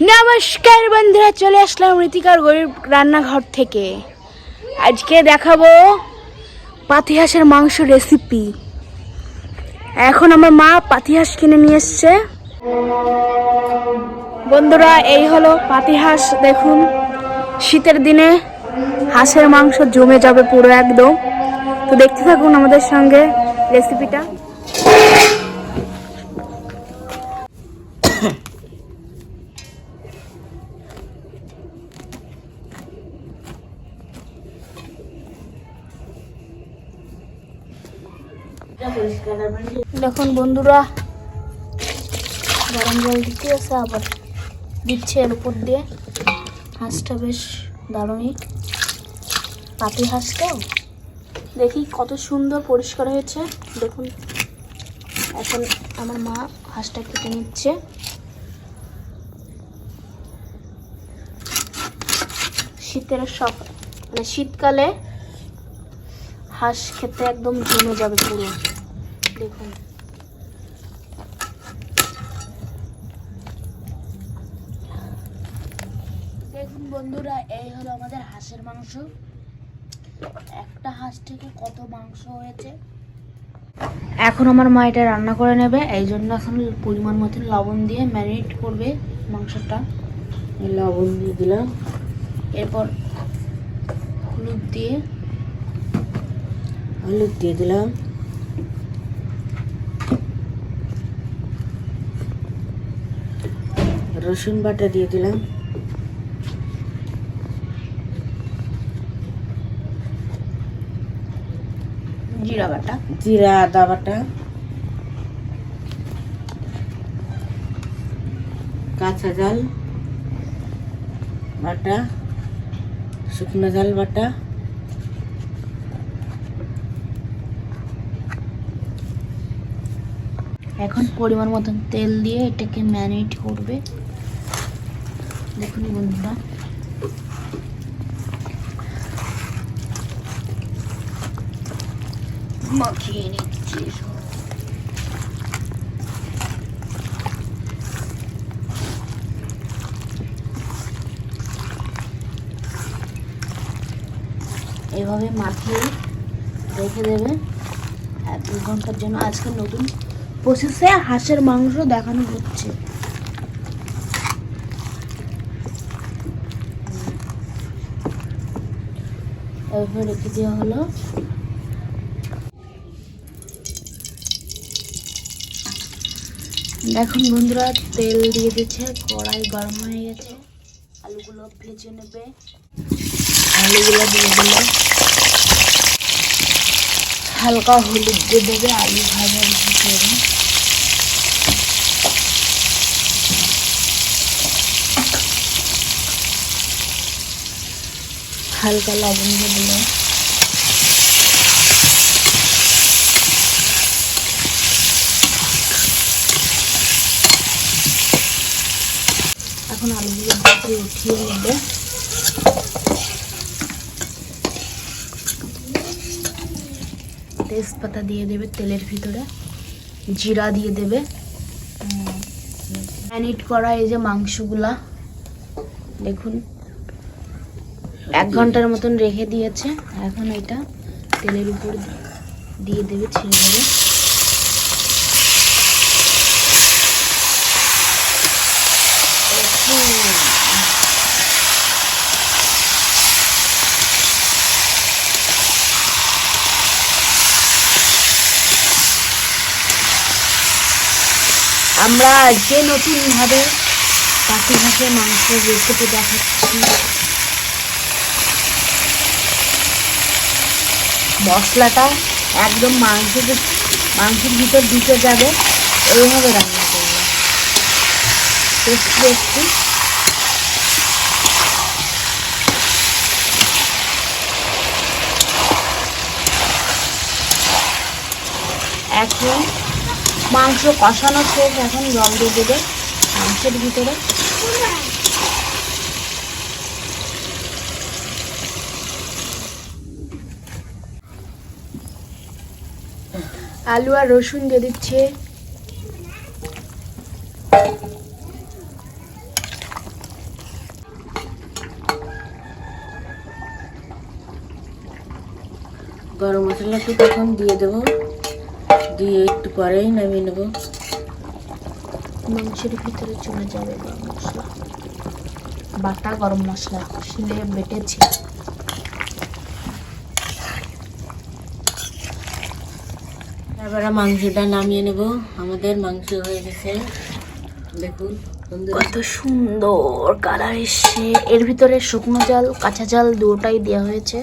নমস্কার বন্ধুরা, চলে আসলাম ঋতিকার গরিব রান্নাঘর থেকে। আজকে দেখাবো পাতি হাঁসের মাংস রেসিপি এখন আমার মা পাতি হাঁস কিনে নিয়ে এসছে। বন্ধুরা, এই হলো পাতি হাঁস দেখুন। শীতের দিনে হাঁসের মাংস জমে যাবে পুরো একদম। তো দেখতে থাকুন আমাদের সঙ্গে রেসিপিটা দেখুন বন্ধুরা, গরম জল দিতে আছে, আবার দিচ্ছে এর উপর দিয়ে। হাঁসটা বেশ দারুণই। পাতি হাঁসটাও দেখি কত সুন্দর পরিষ্কার হয়েছে। দেখুন, এখন আমার মা হাঁসটা কেটে নিচ্ছে। শীতের সব মানে শীতকালে হাঁস খেতে একদম জমে যাবে পুরো। দেখুন। দেখুন বন্ধুরা, এই হলো আমাদের হাঁসের মাংস। একটা হাঁস থেকে কত মাংস হয়েছে? এখন আমার মা এটা রান্না করে নেবে, এই জন্য এখন পরিমাণ মতো লবণ দিয়ে ম্যারিনেট করবে মাংসটা। লবণ দিয়ে দিলাম। এরপর হলুদ দিয়ে হলুদ দিয়ে দিলাম। রসুন বাটা দিয়ে দিলাম। জিরা বাটা। জিরা আদা বাটা। কাঁচা জাল বাটা শুকনো জাল বাটা। এখন পরিমাণ মতন তেল দিয়ে এটাকে ম্যারিনেট করবে। দেখুন বন্ধুরা মাখিয়ে নিচ্ছি। এভাবে মাখিয়ে রেখে দেবে। এক দু ঘণ্টার জন্য। আজকে নতুন প্রসেসে হাঁসের মাংস দেখানো হচ্ছে। এভাবে রেখে দেওয়া হলো। দেখুন বন্ধুরা, তেল দিয়ে দিচ্ছে, কড়াই গরম হয়ে গেছে। আলুগুলো ভেজে নেবে। আলুগুলো দিয়ে দিলে হালকা হলুদ দিয়ে দেবে, আলু ভাজা করে হালকা লবণ দিয়ে দিলে এখন আলুগুলো ভেজে উঠিয়ে নেবে। তেজপাতা দিয়ে দেবে তেলের ভিতরে, জিরা দিয়ে দেবে। ম্যারিনেট করা এই যে মাংসগুলা, দেখুন। এক ঘণ্টার মতন রেখে দিয়েছে। এখন এটা তেলের উপর দিয়ে দেবে, ছেড়ে দেবে। আমরা আজকে নতুনভাবে পাখি ঘাসের মাংস রেসিপি দেখাচ্ছি। মশলাটা একদম মাংসের মাংসের ভিতর ঢুকে যাবে। এইভাবে রান্না করবে। টেস্টি এখন মাংস কষানো শেষ। এখন জল দিয়ে দেবে মাংসের ভিতরে। আলু আর রসুন দিয়ে দিচ্ছে। গরম মশলাটা তখন দিয়ে দেবো। দিয়ে একটু পরেই নামিয়ে নেব। মাংসের ভিতরে চলে যাবে গরম মশলা। বাটা গরম মশলা, শিলে বেটেছে। এবারে মাংসটা নামিয়ে নেব। আমাদের মাংস হয়ে গেছে। দেখুন কত সুন্দর কালার এসছে। এর ভিতরে শুকনো জাল, কাঁচা জাল দুটাই দেওয়া হয়েছে।